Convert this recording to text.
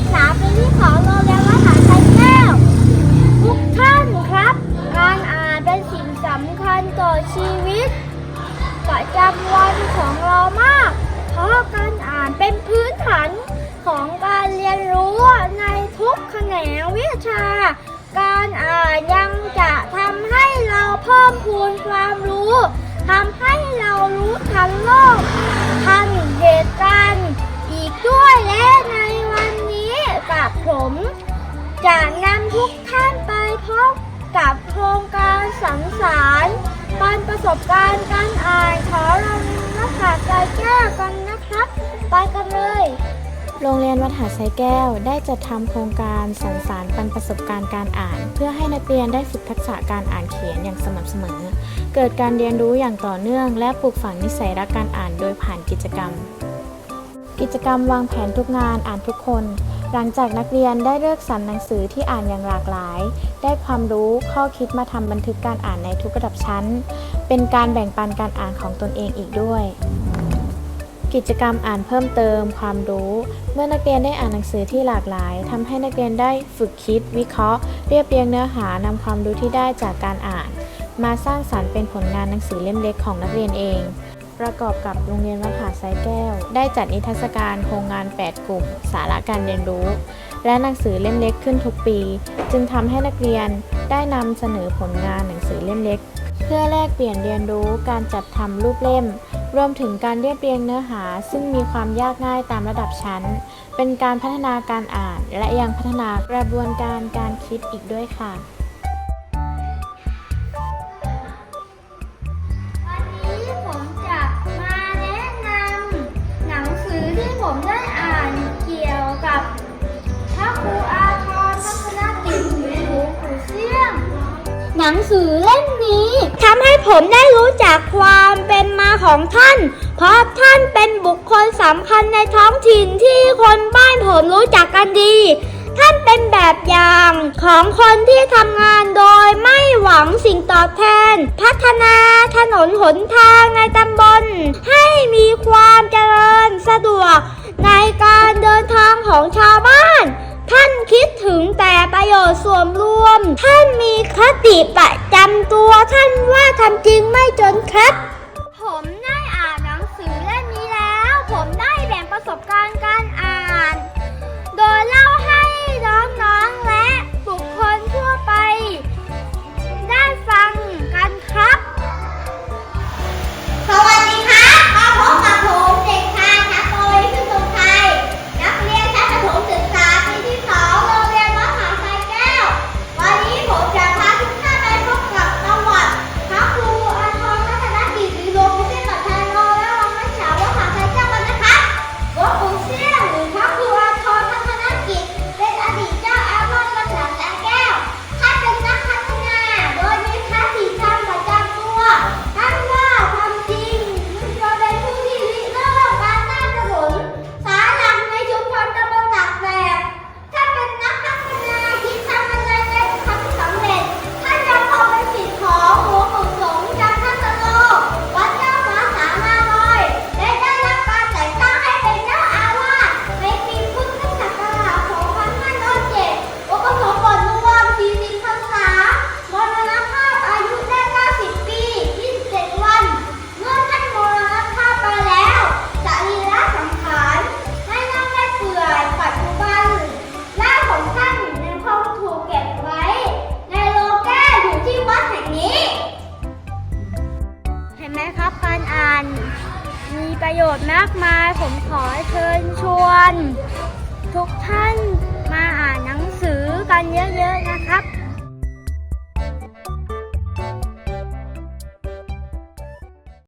กษาปีที่ของโรงเรียนวัดหาชัยแก้วทุกท่านครับ การอ่านเป็นสิ่งสำคัญต่อชีวิตประจำวันของเรามาก เพราะการอ่านเป็นพื้นฐานของการเรียนรู้ในทุกแขนงวิชา การอ่านยังจะทำให้เราเพิ่มพูนความรู้ทำให้เรารู้ทันโลกทันเหตุการณ์ ผมจะนำทุกท่านไปพบกับโครงการสังสรรปันประสบการณ์การอ่านขอเรานักขาใจแก้วกันนะครับ ไปกันเลย โรงเรียนวัดหาดไซแก้วได้จัดทำโครงการสรรสารปันประสบการณ์การอ่าน เพื่อให้นักเรียนได้ฝึกทักษะการอ่านเขียนอย่างสม่ำเสมอ เกิดการเรียนรู้อย่างต่อเนื่อง และปลูกฝังนิสัยรักการอ่านโดยผ่านกิจกรรม กิจกรรมวางแผนทุกงานอ่านทุกคน หลังจากนักเรียนได้เลือกสรรหนังสือที่อ่านอย่างหลากหลาย ได้ความรู้ข้อคิดมาทำบันทึกการอ่านในทุกระดับชั้น เป็นการแบ่งปันการอ่านของตนเองอีกด้วย กิจกรรมอ่านเพิ่มเติม ความรู้ เมื่อนักเรียนได้อ่านหนังสือที่หลากหลายทำให้นักเรียนได้ฝึกคิด วิเคราะห์ เรียบเรียงเนื้อหานำความรู้ที่ได้จากการอ่าน มาสร้างสรรค์เป็นผลงานหนังสือเล่มเล็กของนักเรียนเอง ประกอบกับโรงเรียนวัดผาไซแก้ว ได้จัดนิทรรศการโครงงาน 8 กลุ่ม สาระการเรียนรู้ และหนังสือเล่มเล็กขึ้นทุกปี จึงทำให้นักเรียนได้นำเสนอผลงานหนังสือเล่มเล็ก เพื่อแลกเปลี่ยนเรียนรู้การจัดทำรูปเล่ม รวมถึงการเรียบเรียงเนื้อหา ซึ่งมีความยากง่ายตามระดับชั้น เป็นการพัฒนาการอ่าน และยังพัฒนากระบวนการการคิดอีกด้วยค่ะ ผมได้อ่านเกี่ยวกับพระครูอาทรทัศนกิจหรือหลวงปู่เสี่ยม หนังสือเล่มนี้ทำให้ผมได้รู้จักความเป็นมาของท่าน เพราะท่านเป็นบุคคลสำคัญในท้องถิ่นที่คนบ้านผมรู้จักกันดี ท่านเป็นแบบอย่างของคนที่ทำงานโดยไม่หวังสิ่งตอบแทน พัฒนาถนนหนทางในตำบลให้มีความเจริญสะดวก ในการเดินทางของชาวบ้าน ท่านคิดถึงแต่ประโยชน์ส่วนรวม ท่านมีคติประจำตัวท่านว่าทำจริงไม่จนครับ ประโยชน์มากมาย ผมขอเชิญชวน ทุกท่านมาอ่านหนังสือกันเยอะๆนะครับ